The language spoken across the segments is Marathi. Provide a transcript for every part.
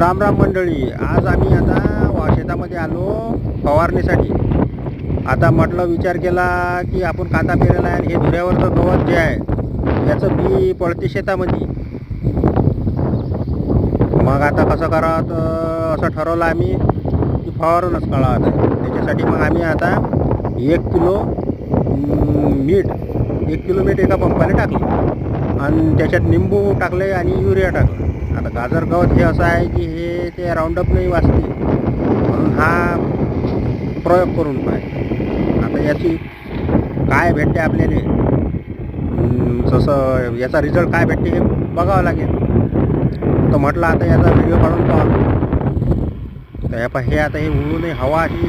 राम राम मंडळी आज आम्ही आता शेतामध्ये आलो फवारणीसाठी. आता म्हटलं विचार केला की आपण कांदा पेरला आहे आणि हे धुऱ्यावरचं गवत जे आहे याचं बी पडते शेतामध्ये. मग आता कसं करा तर असं ठरवलं आम्ही की फवारूनच काढा आता. त्याच्यासाठी मग आम्ही आता एक किलो मीठ एक किलो मीठ एका पंपाने टाकलं. आणि त्याच्यात निंबू टाकले आणि युरिया टाकला. आता गाजर गवत हे असं आहे की हे ते राऊंडअप नाही वाचते म्हणून हा प्रयोग करून पाहिजे. आता याची काय भेटते आपल्याला? जसं याचा रिझल्ट काय भेटते हे बघावं लागेल. तर म्हटलं आता याचा व्हिडिओ काढून पाहा. तर हे पहा हे आता हे उडू नये हवा ही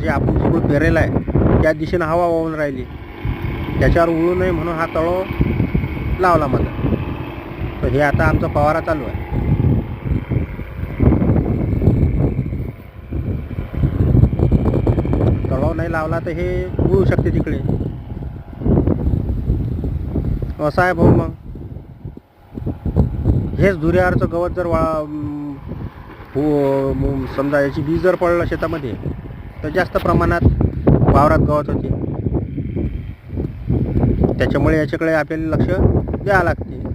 जे आपण जिकडून पेरेलं आहे त्या दिशेनं हवा वाहून राहिली. त्याच्यावर उडू नये म्हणून हा तळो लावला मला तर हे आता आमचा फवारा चालू आहे. तळाव नाही लावला तर हे उडू शकते तिकडे. असं आहे भाऊ मग. हेच धुऱ्यावरचं गवत जर वा हो, समजा याची बीज जर पडलं शेतामध्ये तर जास्त प्रमाणात वावरात गवत होते. त्याच्यामुळे याच्याकडे आपल्याला लक्ष द्यावं लागते.